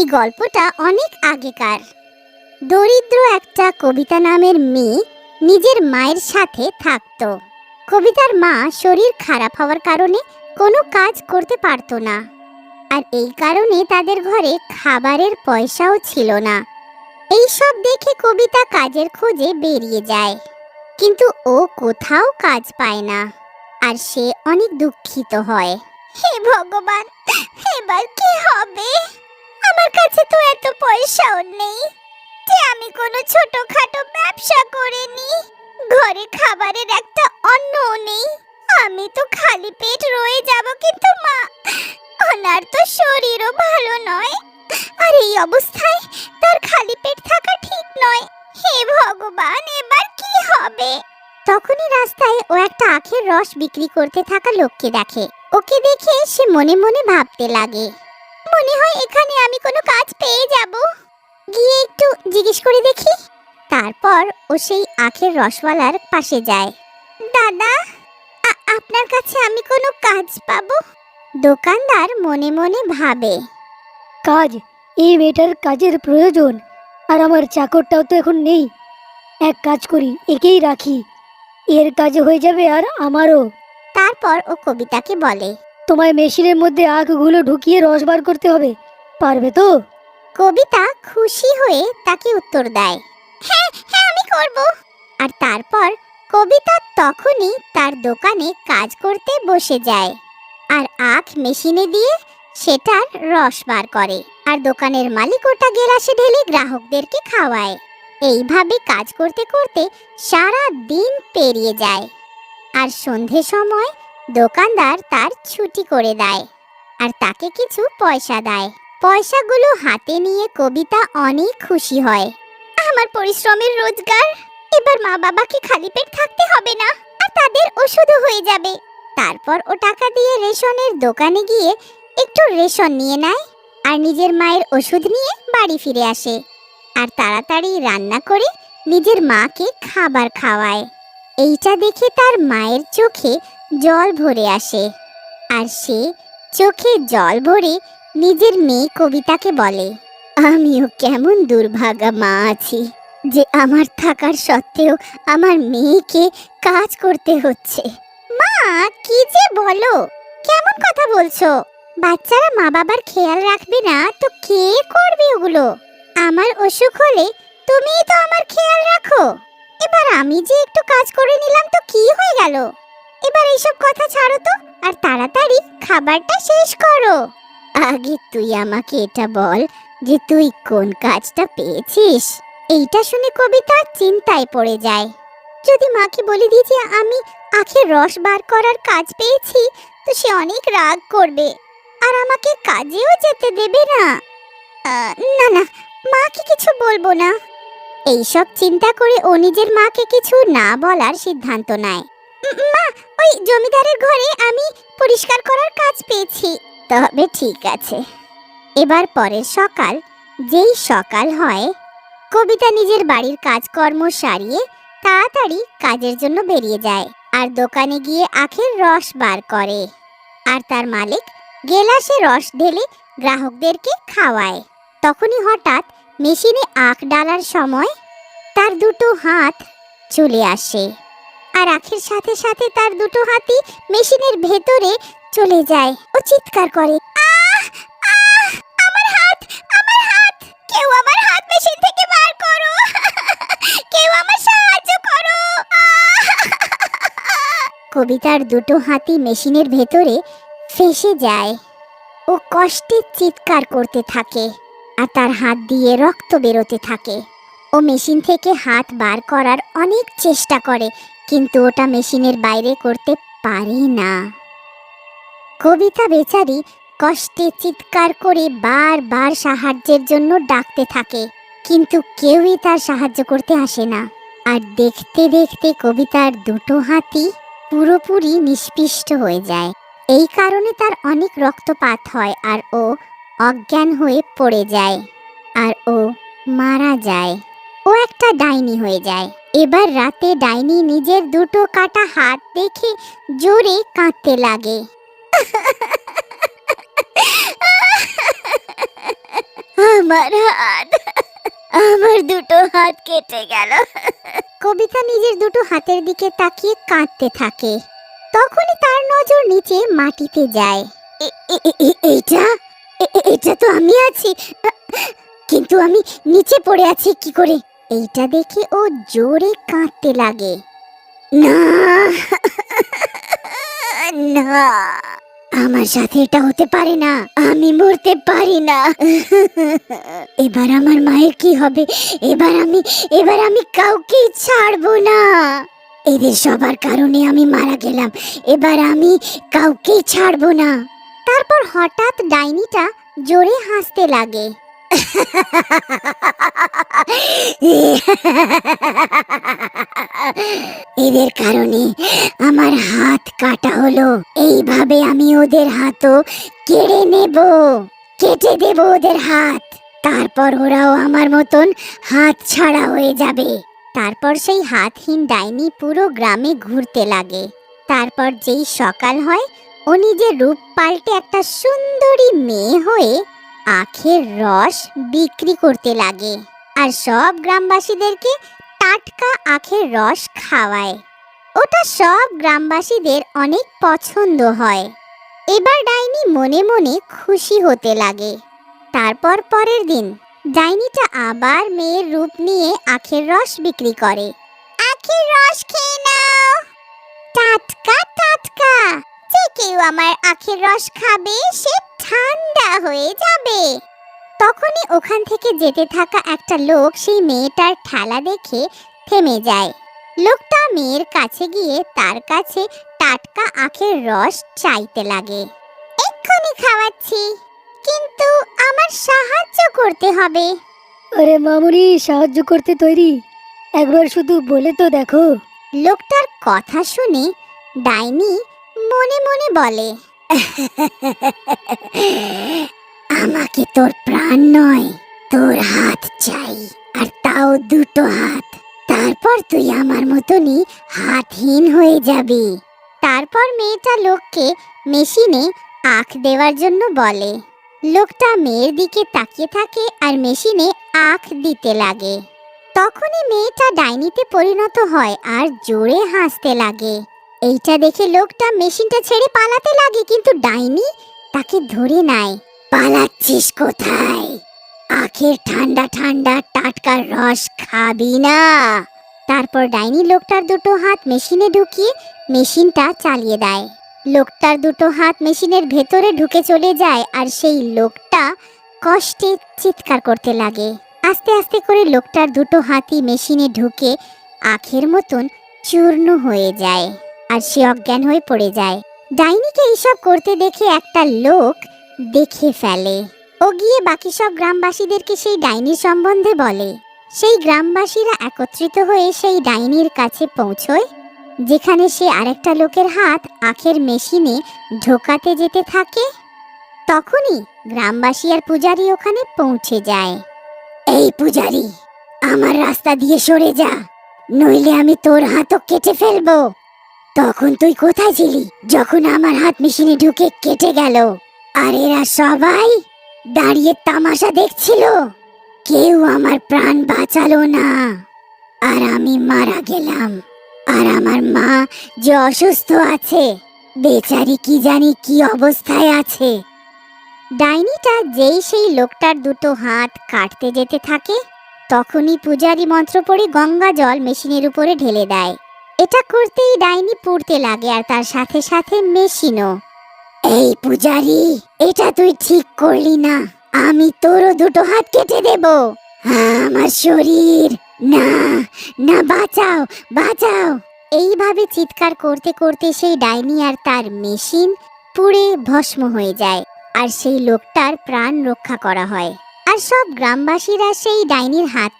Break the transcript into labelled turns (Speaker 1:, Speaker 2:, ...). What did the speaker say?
Speaker 1: এই গল্পটা অনেক আগেকার। দরিদ্র একটা কবিতা নামের মেয়ে নিজের মায়ের সাথে থাকতো। কবিতার মা শরীর খারাপ হওয়ার কারণে কোনো কাজ করতে পারতো না। আর এই কারণে তাদের ঘরে খাবারের পয়সাও ছিল না। এই সব দেখে কবিতা কাজের খোঁজে বেরিয়ে যায়। কিন্তু ও কোথাও কাজ পায় না। আর সে অনেক দুঃখিত হয়। হে ভগবান, এবার কি হবে? আমার কাছে তো এত পয়সাও নেই যে আমি কোনো ছোটখাটো ব্যবসা করে নি ঘরে খাবারের একটা অন্নও নেই। আমি তো খালি পেট রয়ে যাব কিন্তু মা ওনার তো শরীরও ভালো নয়। আর এই অবস্থায় তার খালি পেট থাকা ঠিক নয়। হে ভগবান, এবার কি হবে? তখনই রাস্তায় ও একটা আখের রস বিক্রি করতে থাকা লোককে দেখে। ওকে দেখে সে মনে মনে ভাবতে লাগে। মনে হয় এখানে আমি কোনো কাজ পেয়ে যাব। গিয়ে একটু জিজ্ঞেস করে দেখি। তারপর ও সেই আখের রসওয়ালার পাশে যায়। দাদা আপনার কাছে আমি কোনো কাজ পাবো? দোকানদার মনে মনে ভাবে।
Speaker 2: কাজ? এই মেয়েটার কাজের প্রয়োজন। আর আমার চাকরটাও তো এখন নেই। এক কাজ করি একেই রাখি। এর কাজ হয়ে যাবে আর আমারও।
Speaker 1: তারপর ও কবিতাকে বলে।
Speaker 2: তোমায় মেশিনের মধ্যে আখগুলো ঢুকিয়ে রস বার করতে হবে, পারবে তো?
Speaker 1: কবিতা খুশি হয়ে তাকে উত্তর দেয় হ্যাঁ হ্যাঁ আমি করব। আর তারপর কবিতা তখনই তার দোকানে কাজ করতে বসে যায়, আর আখ মেশিনে দিয়ে সেটার রস বার করে, আর দোকানের মালিক ওটা গেলাসে ঢেলে গ্রাহকদেরকে খাওয়ায়। এইভাবে কাজ করতে করতে সারা দিন পেরিয়ে যায়, আর সন্ধে সময় দোকানদার তার ছুটি করে দেয় আর তাকে কিছু পয়সা দেয়। পয়সাগুলো হাতে নিয়ে কবিতা অনেক খুশি হয়। আমার পরিশ্রমের রোজগার, এবার মা বাবাকে খালি পেট থাকতে হবে না, আর তাদের ওষুধও হয়ে যাবে। তারপর ও টাকা দিয়ে রেশনের দোকানে গিয়ে একটু রেশন নিয়ে নেয় আর নিজের মায়ের ওষুধ নিয়ে বাড়ি ফিরে আসে। আর তাড়াতাড়ি রান্না করে নিজের মাকে খাবার খাওয়ায়। এইটা দেখে তার মায়ের চোখে জল ভরে আসে। আর সে চোখে জল ভরে নিজের মেয়ে কবিতাকে বলে, আমিও কেমন দুর্ভাগা মা আছি যে আমার থাকার সত্ত্বেও আমার মেয়েকে কাজ করতে হচ্ছে। মা, কি যে বলো? কেমন কথা বলছো? বাচ্চারা মা বাবার খেয়াল রাখবে না তো কে করবে ওগুলো? আমার অসুখ হলে তুমিই তো আমার খেয়াল রাখো। এবার আমি যে একটু কাজ করে নিলাম তো কি হয়ে গেল? এবার এইসব কথা ছাড়ো তো আর তাড়াতাড়ি খাবারটা শেষ করো। আগে তুই আমাকে এটা বল যে তুই কোন কাজটা পেয়েছিস? এইটা শুনে কবিতা চিন্তায় পড়ে যায়। যদি মাকে বলে দিই যে আমি আখের রস বার করার কাজ পেয়েছি তো সে অনেক রাগ করবে। আর আমাকে কাজেও যেতে দেবে না। না না মাকে কিছু বলব না। এইসব চিন্তা করে ও নিজের মাকে কিছু না বলার সিদ্ধান্ত নেয়। মা ওই জমিদারের ঘরে আমি পরিষ্কার করার কাজ পেয়েছি। তবে ঠিক আছে। এবার পরের সকাল, যেই সকাল হয়, কবিতা নিজের বাড়ির কাজকর্ম সারিয়ে তাড়াতাড়ি কাজের জন্য বেরিয়ে যায় আর দোকানে গিয়ে আখের রস বার করে। আর তার মালিক গেলাসে রস ঢেলে গ্রাহকদেরকে খাওয়ায়। তখনই হঠাৎ মেশিনে আখ ডালার সময় তার দুটো হাত চলে আসে। আর আখের সাথে সাথে তার দুটো হাতই মেশিনের ভেতরে চলে যায় ও চিৎকার হাত হাত হাত করো কবিতার দুটো হাতি মেশিনের ভেতরে ফেসে যায়। ও কষ্টে চিৎকার করতে থাকে আর তার হাত দিয়ে রক্ত বেরোতে থাকে। ও মেশিন থেকে হাত বার করার অনেক চেষ্টা করে কিন্তু ওটা মেশিনের বাইরে করতে পারে না। কবিতা বেচারি কষ্টে চিৎকার করে বারবার সাহায্যের জন্য ডাকতে থাকে, কিন্তু কেউই তার সাহায্য করতে আসে না। আর দেখতে দেখতে কবিতার দুটো হাতি পুরোপুরি নিষ্পিষ্ট হয়ে যায়। এই কারণে তার অনেক রক্তপাত হয় আর ও অজ্ঞান হয়ে পড়ে যায়। আর ও মারা যায়। ও একটা ডাইনি হয়ে যায়। এবার রাতে ডাইনি নিজের দুটো কাটা হাত দেখে জোরে কাঁদতে লাগে। আমার হাত আমার দুটো হাত কেটে গেল। কবিতা নিজের দুটো হাতের দিকে তাকিয়ে কাঁদতে থাকে। তখনই তার নজর নিচে মাটিতে যায়। এইটা? এটা তো আমি আছি। কিন্তু আমি নিচে পড়ে আছি কি করে? এইটা দেখে ও জোরে কাঁদতে লাগে। না না, আমার সাথে এটা হতে পারে না, আমি মরতে পারি না। এবার আমার মায়ের কি হবে? এবার আমি এবার আমি কাউকে ছাড়বো না। এদের সবার কারণে আমি মারা গেলাম, এবার আমি কাউকে ছাড়বো না। তারপর হঠাৎ ডাইনিটা জোরে হাসতে লাগে। এদের কারণে আমার হাত কাটা হলো। এইভাবে আমি ওদের হাতও কেড়ে নেব, কেটে দেব ওদের হাত। তারপর ওরাও আমার মতন হাত ছাড়া হয়ে যাবে। তারপর সেই হাতহীন ডাইনি পুরো গ্রামে ঘুরতে লাগে। তারপর যেই সকাল হয়, ও নিজের রূপ পাল্টে একটা সুন্দরী মেয়ে হয়ে আখের রস বিক্রি করতে লাগে। আর সব গ্রামবাসীদেরকে টাটকা আখের রস খাওয়ায়। ওটা সব গ্রামবাসীদের অনেক পছন্দ হয়। এবার ডাইনি মনে মনে খুশি হতে লাগে। তারপর পরের দিন, ডাইনিটা আবার মেয়ের রূপ নিয়ে আখের রস বিক্রি করে। আখের রস খেয়ে নাও। টাটকা কেউ আমার আখের রস খাবে সে ঠান্ডা হয়ে যাবে। তখনই ওখান থেকে যেতে থাকা একটা লোক সেই মেয়েটার ঠেলা দেখে থেমে যায়। লোকটা মেয়ের কাছে গিয়ে তার কাছে টাটকা আখের রস চাইতে লাগে। এক্ষুনি খাওয়াচ্ছি কিন্তু আমার সাহায্য করতে হবে।
Speaker 2: আরে মামুনি সাহায্য করতে তৈরি? একবার শুধু বলে তো দেখো।
Speaker 1: লোকটার কথা শুনে ডাইনি মনে মনে বলে, আমাকে তোর প্রাণ নয়, তোর হাত চাই, আর তাও দুটো হাত। তারপর তুই আমার মতনই হাতহীন হয়ে যাবি। তারপর মেয়েটা লোককে মেশিনে আখ দেওয়ার জন্য বলে। লোকটা মেয়ের দিকে তাকিয়ে থাকে আর মেশিনে আখ দিতে লাগে। তখনই মেয়েটা ডাইনিতে পরিণত হয় আর জোরে হাসতে লাগে। এইটা দেখে লোকটা মেশিনটা ছেড়ে পালাতে লাগে, কিন্তু ডাইনি তাকে ধরে নেয়। পালাচ্ছিস কোথায়? আখের ঠান্ডা ঠান্ডা টাটকা রস খাবি না। তারপর ডাইনি লোকটার দুটো হাত মেশিনে ঢুকিয়ে মেশিনটা চালিয়ে দেয়। লোকটার দুটো হাত মেশিনের ভেতরে ঢুকে চলে যায় আর সেই লোকটা কষ্টে চিৎকার করতে লাগে। আস্তে আস্তে করে লোকটার দুটো হাতই মেশিনে ঢুকে আখের মতন চূর্ণ হয়ে যায়। আর সে অজ্ঞান হয়ে পড়ে যায়। ডাইনিকে এইসব করতে দেখে একটা লোক দেখে ফেলে। ও গিয়ে বাকি সব গ্রামবাসীদেরকে সেই ডাইনির সম্বন্ধে বলে। সেই গ্রামবাসীরা একত্রিত হয়ে সেই ডাইনির কাছে পৌঁছয়, যেখানে সে আরেকটা লোকের হাত আখের মেশিনে ঢোকাতে যেতে থাকে। তখনই গ্রামবাসী আর পূজারি ওখানে পৌঁছে যায়। এই পূজারি, আমার রাস্তা দিয়ে সরে যা, নইলে আমি তোর হাতও কেটে ফেলব। তখন তুই কোথায় ছিলি? যখন আমার হাত মেশিনে ঢুকে কেটে গেল। আর এরা সবাই দাঁড়িয়ে তামাশা দেখছিল। কেউ আমার প্রাণ বাঁচালো না। আর আমি মারা গেলাম। আর আমার মা যে অসুস্থ আছে, বেচারি কি জানি কি অবস্থায় আছে। ডাইনিটা যেই সেই লোকটার দুটো হাত কাটতে যেতে থাকে, তখনই পূজারি মন্ত্র পড়ে গঙ্গা জল মেশিনের উপরে ঢেলে দেয়। এটা করতেই ডাইনি পড়তে লাগে আর তার সাথে সাথে মেশিনও। এই পূজারি, এটা তুই ঠিক করলি না। আমি তোরও দুটো হাত কেটে দেব। আমার শরীর। না না, বাঁচাও বাঁচাও। এইভাবে চিৎকার করতে করতে সেই ডাইনি আর তার মেশিন পুড়ে ভস্ম হয়ে যায় আর সেই লোকটার প্রাণ রক্ষা করা হয়। আর সব গ্রামবাসীরা সেই ডাইনির হাত